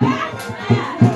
โ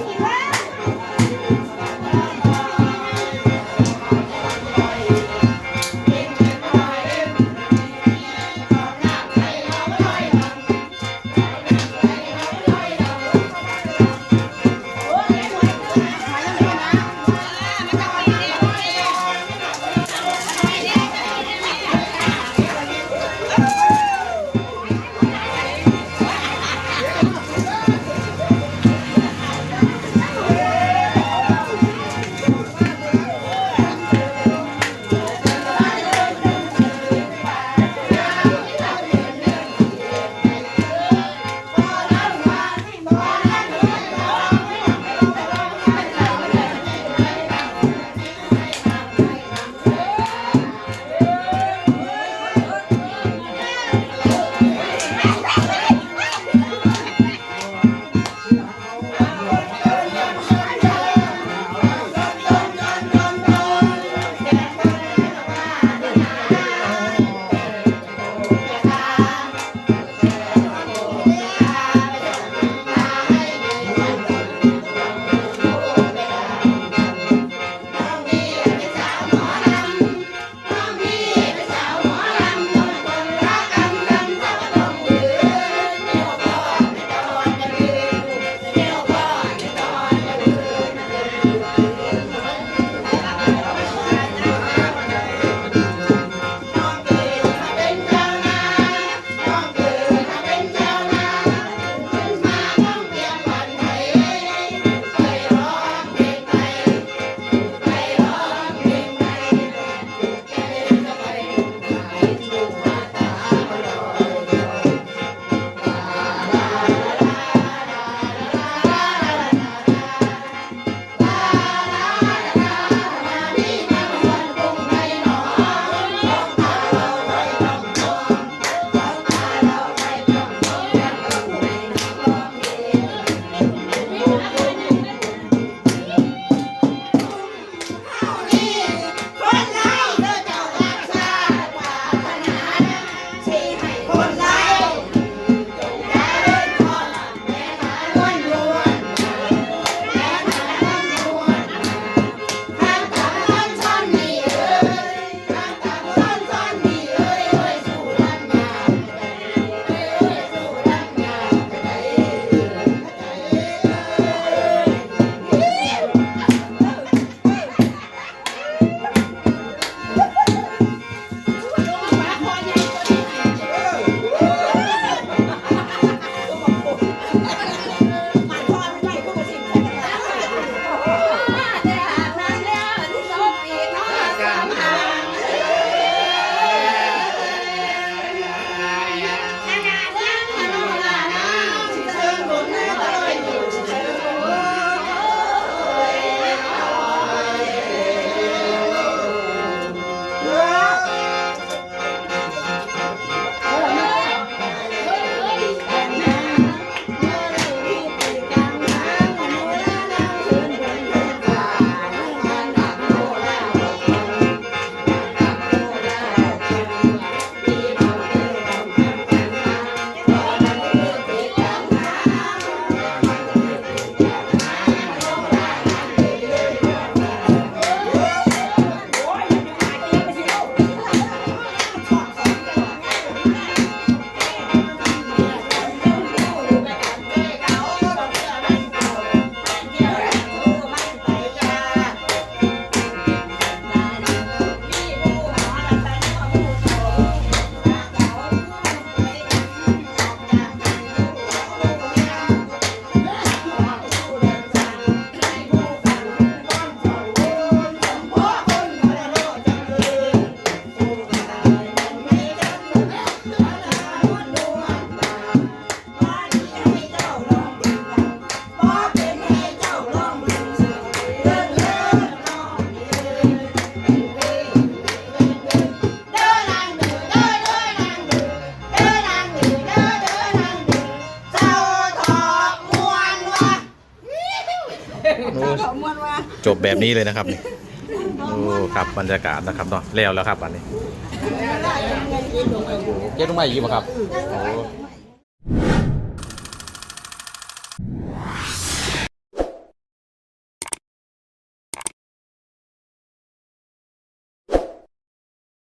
จบแบบนี้เลยนะครับนี่โอ้ครับบรรยากาศนะครับเนาะแล้วแล้วครับอันนี้เจ๊ต้องมาอีกบ่ครับโอ้